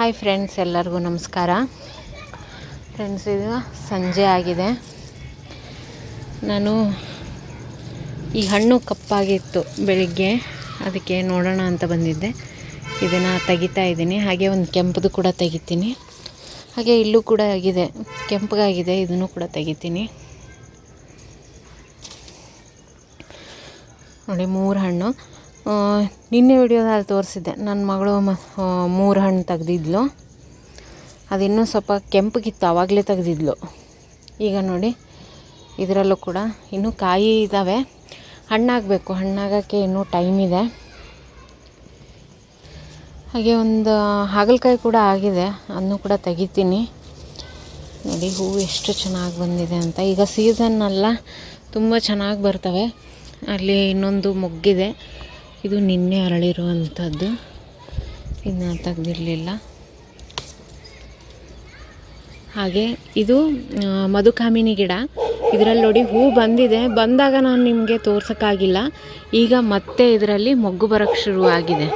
Hi friends, ಎಲ್ಲರಿಗೂ ನಮಸ್ಕಾರ. Friends, ಇದು ಸಂಜೆ ಆಗಿದೆ. ನಾನು ಈ ಹಣ್ಣು ಕಪ್ಪಾಗಿತ್ತು ಬೆಳಿಗ್ಗೆ. ಅದಕ್ಕೆ ನೋಡೋಣ ಅಂತ ಬಂದಿದ್ದೆ. ಇದನ್ನು ತೆಗಿತಾ ಇದ್ದೀನಿ. ಹಾಗೆ ಒಂದು ಕೆಂಪದು ಕೂಡ ತೆಗಿತೀನಿ. ಹಾಗೆ ಇಲ್ಲೂ ಕೂಡ ಆಗಿದೆ. ಕೆಂಪಗಾಗಿದೆ. ಇದನ್ನು ಕೂಡ ತೆಗಿತೀನಿ. ನೋಡಿ, ಮೂರು ಹಣ್ಣು. ನಿನ್ನೆ ವಿಡಿಯೋದಲ್ಲಿ ತೋರಿಸಿದ್ದೆ. ನನ್ನ ಮಗಳು ಮೂರು ಹಣ್ಣು ತೆಗ್ದಿದ್ಲು. ಅದಿನ್ನೂ ಸ್ವಲ್ಪ ಕೆಂಪಗಿತ್ತು ಆವಾಗಲೇ ತೆಗ್ದಿದ್ಲು. ಈಗ ನೋಡಿ, ಇದರಲ್ಲೂ ಕೂಡ ಇನ್ನೂ ಕಾಯಿ ಇದ್ದಾವೆ ಹಣ್ಣಾಗಬೇಕು, ಹಣ್ಣಾಗೋಕ್ಕೆ ಇನ್ನೂ ಟೈಮ್ ಇದೆ. ಹಾಗೆ ಒಂದು ಹಾಗಲಕಾಯಿ ಕೂಡ ಆಗಿದೆ, ಅದನ್ನು ಕೂಡ ತೆಗಿತೀನಿ. ನೋಡಿ ಹೂವು ಎಷ್ಟು ಚೆನ್ನಾಗಿ ಬಂದಿದೆ ಅಂತ. ಈಗ ಸೀಸನ್ನೆಲ್ಲ ತುಂಬ ಚೆನ್ನಾಗಿ ಬರ್ತವೆ. ಅಲ್ಲಿ ಇನ್ನೊಂದು ಮೊಗ್ಗಿದೆ. ಇದು ನಿನ್ನೆ ಅರಳಿರುವಂಥದ್ದು. ಇದನ್ನ ತೆಗ್ದಿರಲಿಲ್ಲ. ಹಾಗೆ ಇದು ಮಧುಕಾಮಿನಿ ಗಿಡ. ಇದರಲ್ಲಿ ನೋಡಿ ಹೂ ಬಂದಿದೆ. ಬಂದಾಗ ನಾನು ನಿಮಗೆ ತೋರ್ಸೋಕ್ಕಾಗಿಲ್ಲ. ಈಗ ಮತ್ತೆ ಇದರಲ್ಲಿ ಮೊಗ್ಗು ಬರೋಕ್ಕೆ ಶುರುವಾಗಿದೆ.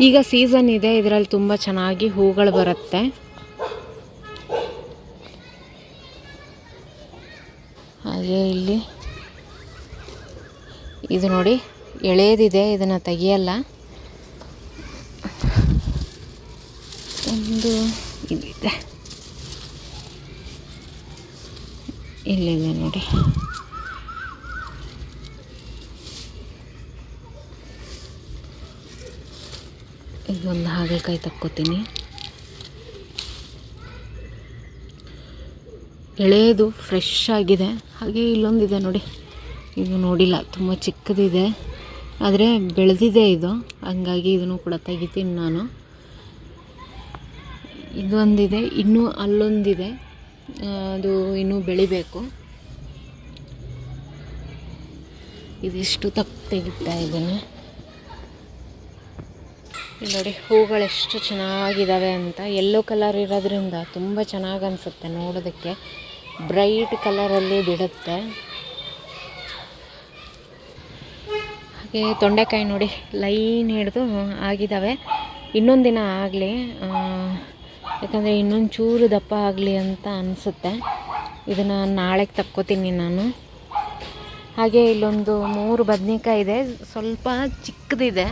ಈಗ ಸೀಸನ್ ಇದೆ. ಇದರಲ್ಲಿ ತುಂಬ ಚೆನ್ನಾಗಿ ಹೂಗಳು ಬರುತ್ತೆ. ಹಾಗೆ ಇಲ್ಲಿ, ಇದು ನೋಡಿ. ಎಳೆದಿದೆ, ಇದನ್ನು ತೆಗಿಯಲ್ಲ. ಒಂದು ಇಲ್ಲಿದೆ. ಇಲ್ಲಿದೆ ನೋಡಿ. ಒಂದು ಹಾಗಲಕಾಯಿ ತಕ್ಕೋತೀನಿ. ಎಳೆಯದು ಫ್ರೆಶ್ ಆಗಿದೆ. ಹಾಗೆ ಇಲ್ಲೊಂದಿದೆ ನೋಡಿ. ಇದು ನೋಡಿಲ್ಲ, ತುಂಬ ಚಿಕ್ಕದಿದೆ. ಆದರೆ ಬೆಳೆದಿದೆ ಇದು. ಹಂಗಾಗಿ ಇದನ್ನು ಕೂಡ ತೆಗಿತೀನಿ ನಾನು. ಇದೊಂದಿದೆ, ಇನ್ನೂ ಅಲ್ಲೊಂದಿದೆ. ಅದು ಇನ್ನೂ ಬೆಳಿಬೇಕು. ಇದಿಷ್ಟು ತಪ್ಪು ತೆಗಿತಾ ಇದ್ದೀನಿ. ನೋಡಿ ಹೂಗಳೆಷ್ಟು ಚೆನ್ನಾಗಿದ್ದಾವೆ ಅಂತ. ಯೆಲ್ಲೋ ಕಲರ್ ಇರೋದ್ರಿಂದ ತುಂಬ ಚೆನ್ನಾಗಿ ಅನಿಸುತ್ತೆ ನೋಡೋದಕ್ಕೆ. ಬ್ರೈಟ್ ಕಲರಲ್ಲಿ ಬಿಡುತ್ತೆ. ಹಾಗೆ ತೊಂಡೆಕಾಯಿ ನೋಡಿ ಲೈನ್ ಹಿಡಿದು ಆಗಿದ್ದಾವೆ. ಇನ್ನೊಂದು ದಿನ ಆಗಲಿ ಯಾಕಂದರೆ ಇನ್ನೊಂದು ಚೂರು ದಪ್ಪ ಆಗಲಿ ಅಂತ ಅನಿಸುತ್ತೆ. ಇದನ್ನು ನಾಳೆಗೆ ತಕ್ಕೋತೀನಿ ನಾನು. ಹಾಗೆ ಇಲ್ಲೊಂದು ಮೂರು ಬದನೇಕಾಯಿ ಇದೆ. ಸ್ವಲ್ಪ ಚಿಕ್ಕದಿದೆ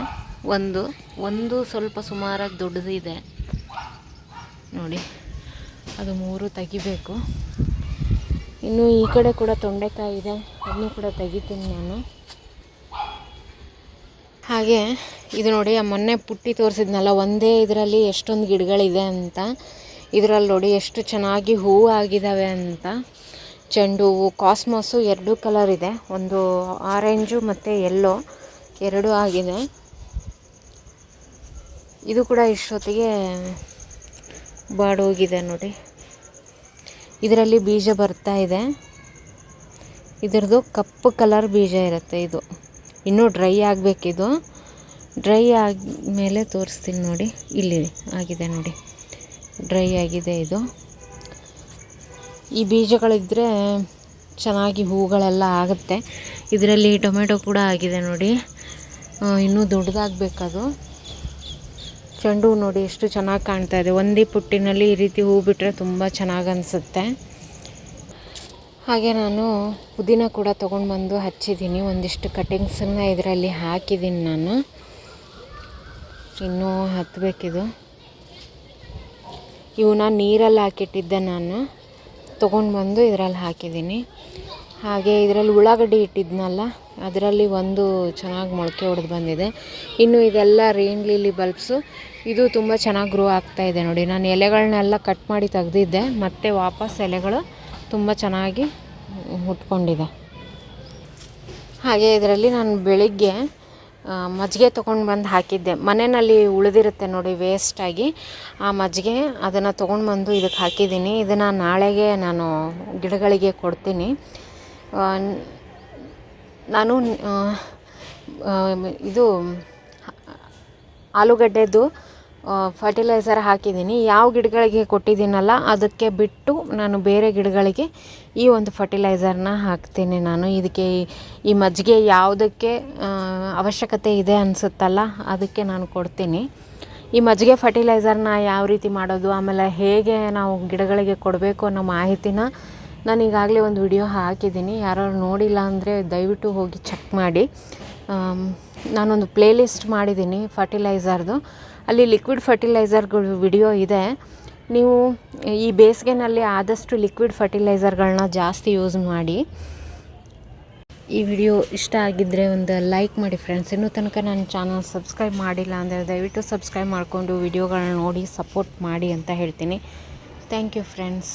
ಒಂದು. ಒಂದು ಸ್ವಲ್ಪ ಸುಮಾರಾಗಿ ದೊಡ್ಡದಿದೆ. ನೋಡಿ, ಅದು ಮೂರು ತೆಗಿಬೇಕು. ಇನ್ನು ಈ ಕಡೆ ಕೂಡ ತೊಂಡೆಕಾಯಿ ಇದೆ. ಅದನ್ನು ಕೂಡ ತೆಗಿತೀನಿ ನಾನು. ಹಾಗೆ, ಇದು ನೋಡಿ, ಆ ಮೊನ್ನೆ ಪುಟ್ಟಿ ತೋರಿಸಿದ್ನಲ್ಲ, ಒಂದೇ ಇದರಲ್ಲಿ ಎಷ್ಟೊಂದು ಗಿಡಗಳಿದೆ ಅಂತ. ಇದರಲ್ಲಿ ನೋಡಿ ಎಷ್ಟು ಚೆನ್ನಾಗಿ ಹೂವು ಆಗಿದ್ದಾವೆ ಅಂತ. ಚೆಂಡು ಹೂವು, ಕಾಸ್ಮೋಸು ಎರಡು ಕಲರ್ ಇದೆ. ಒಂದು ಆರೆಂಜು ಮತ್ತು ಎಲ್ಲೋ ಎರಡೂ ಆಗಿದೆ. ಇದು ಕೂಡ ಇಷ್ಟೊತ್ತಿಗೆ ಬಾಡೋಗಿದೆ ನೋಡಿ. ಇದರಲ್ಲಿ ಬೀಜ ಬರ್ತಾ ಇದೆ. ಇದರದು ಕಪ್ಪು ಕಲರ್ ಬೀಜ ಇರುತ್ತೆ ಇದು. ಇನ್ನೂ ಡ್ರೈ ಆಗಬೇಕಿದು. ಡ್ರೈ ಆದಮೇಲೆ ತೋರಿಸ್ತೀನಿ ನೋಡಿ. ಇಲ್ಲಿ ಆಗಿದೆ ನೋಡಿ. ಡ್ರೈ ಆಗಿದೆ ಇದು. ಈ ಬೀಜಗಳಿದ್ದರೆ ಚೆನ್ನಾಗಿ ಹೂಗಳೆಲ್ಲ ಆಗುತ್ತೆ. ಇದರಲ್ಲಿ ಟೊಮೆಟೊ ಕೂಡ ಆಗಿದೆ ನೋಡಿ. ಇನ್ನೂ ದೊಡ್ಡದಾಗಬೇಕದು. ಚೆಂಡು ನೋಡಿ ಎಷ್ಟು ಚೆನ್ನಾಗಿ ಕಾಣ್ತಾ ಇದೆ. ಒಂದೇ ಪುಟ್ಟಿನಲ್ಲಿ ಈ ರೀತಿ ಹೂ ಬಿಟ್ಟರೆ ತುಂಬ ಚೆನ್ನಾಗಿ ಅನಿಸುತ್ತೆ. ಹಾಗೆ ನಾನು ಪುದೀನ ಕೂಡ ತೊಗೊಂಡು ಬಂದು ಹಚ್ಚಿದ್ದೀನಿ. ಒಂದಿಷ್ಟು ಕಟಿಂಗ್ಸನ್ನು ಇದರಲ್ಲಿ ಹಾಕಿದ್ದೀನಿ ನಾನು. ಇನ್ನೂ ಹತ್ತಬೇಕಿದು ಇವನ್ನ ನೀರಲ್ಲಿ ಹಾಕಿಟ್ಟಿದ್ದೆ ನಾನು. ತೊಗೊಂಡು ಬಂದು ಇದರಲ್ಲಿ ಹಾಕಿದ್ದೀನಿ. ಹಾಗೆ ಇದರಲ್ಲಿ ಉಳ್ಳಾಗಡ್ಡಿ ಇಟ್ಟಿದ್ನಲ್ಲ, ಅದರಲ್ಲಿ ಒಂದು ಚೆನ್ನಾಗಿ ಮೊಳಕೆ ಹೊಡೆದು ಬಂದಿದೆ. ಇನ್ನು ಇದೆಲ್ಲ ರೇನ್ ಲಿಲಿ ಬಲ್ಬ್ಸು ಇದು ತುಂಬ ಚೆನ್ನಾಗಿ ಗ್ರೋ ಆಗ್ತಾಯಿದೆ ನೋಡಿ. ನಾನು ಎಲೆಗಳನ್ನೆಲ್ಲ ಕಟ್ ಮಾಡಿ ತೆಗೆದಿದ್ದೆ. ಮತ್ತೆ ವಾಪಸ್ ಎಲೆಗಳು ತುಂಬ ಚೆನ್ನಾಗಿ ಹುಟ್ಕೊಂಡಿದೆ. ಹಾಗೆ ಇದರಲ್ಲಿ ನಾನು ಬೆಳಿಗ್ಗೆ ಮಜ್ಜಿಗೆ ತೊಗೊಂಡು ಬಂದು ಹಾಕಿದ್ದೆ. ಮನೆಯಲ್ಲಿ ಉಳಿದಿರುತ್ತೆ ನೋಡಿ ವೇಸ್ಟಾಗಿ ಆ ಮಜ್ಜಿಗೆ ಅದನ್ನು ತೊಗೊಂಡು ಬಂದು ಇದಕ್ಕೆ ಹಾಕಿದ್ದೀನಿ. ಇದನ್ನು ನಾಳೆಗೆ ನಾನು ಗಿಡಗಳಿಗೆ ಕೊಡ್ತೀನಿ. ನಾನು ಇದು, ಆಲೂಗಡ್ಡೆದು ಫರ್ಟಿಲೈಸರ್ ಹಾಕಿದ್ದೀನಿ. ಯಾವ ಗಿಡಗಳಿಗೆ ಕೊಟ್ಟಿದ್ದೀನಲ್ಲ ಅದಕ್ಕೆ ಬಿಟ್ಟು ನಾನು ಬೇರೆ ಗಿಡಗಳಿಗೆ ಈ ಒಂದು ಫರ್ಟಿಲೈಸರ್ನ ಹಾಕ್ತೀನಿ ನಾನು. ಇದಕ್ಕೆ ಈ- ಮಜ್ಜಿಗೆ ಯಾವುದಕ್ಕೆ ಅವಶ್ಯಕತೆ ಇದೆ ಅನಿಸುತ್ತಲ್ಲ ಅದಕ್ಕೆ ನಾನು ಕೊಡ್ತೀನಿ. ಈ ಮಜ್ಜಿಗೆ ಫರ್ಟಿಲೈಸರ್ನ ಯಾವ ರೀತಿ ಮಾಡೋದು, ಆಮೇಲೆ ಹೇಗೆ ನಾವು ಗಿಡಗಳಿಗೆ ಕೊಡಬೇಕು ಅನ್ನೋ ಮಾಹಿತಿನ ನಾನು ಈಗಾಗಲೇ ಒಂದು ವಿಡಿಯೋ ಹಾಕಿದ್ದೀನಿ. ಯಾರು ನೋಡಿಲ್ಲ ಅಂದರೆ ದಯವಿಟ್ಟು ಹೋಗಿ ಚೆಕ್ ಮಾಡಿ. ನಾನೊಂದು ಪ್ಲೇ ಲಿಸ್ಟ್ ಮಾಡಿದ್ದೀನಿ ಫರ್ಟಿಲೈಸರ್ದು. ಅಲ್ಲಿ ಲಿಕ್ವಿಡ್ ಫರ್ಟಿಲೈಸರ್ಗಳು ವಿಡಿಯೋ ಇದೆ. ನೀವು ಈ ಬೇಸಿಗೆನಲ್ಲಿ ಆದಷ್ಟು ಲಿಕ್ವಿಡ್ ಫರ್ಟಿಲೈಸರ್ಗಳನ್ನ ಜಾಸ್ತಿ ಯೂಸ್ ಮಾಡಿ. ಈ ವಿಡಿಯೋ ಇಷ್ಟ ಆಗಿದ್ದರೆ ಒಂದು ಲೈಕ್ ಮಾಡಿ ಫ್ರೆಂಡ್ಸ್. ಇನ್ನೂ ತನಕ ನನ್ನ ಚಾನಲ್ ಸಬ್ಸ್ಕ್ರೈಬ್ ಮಾಡಿಲ್ಲ ಅಂದರೆ ದಯವಿಟ್ಟು ಸಬ್ಸ್ಕ್ರೈಬ್ ಮಾಡಿಕೊಂಡು ವಿಡಿಯೋಗಳನ್ನ ನೋಡಿ ಸಪೋರ್ಟ್ ಮಾಡಿ ಅಂತ ಹೇಳ್ತೀನಿ. Thank you friends.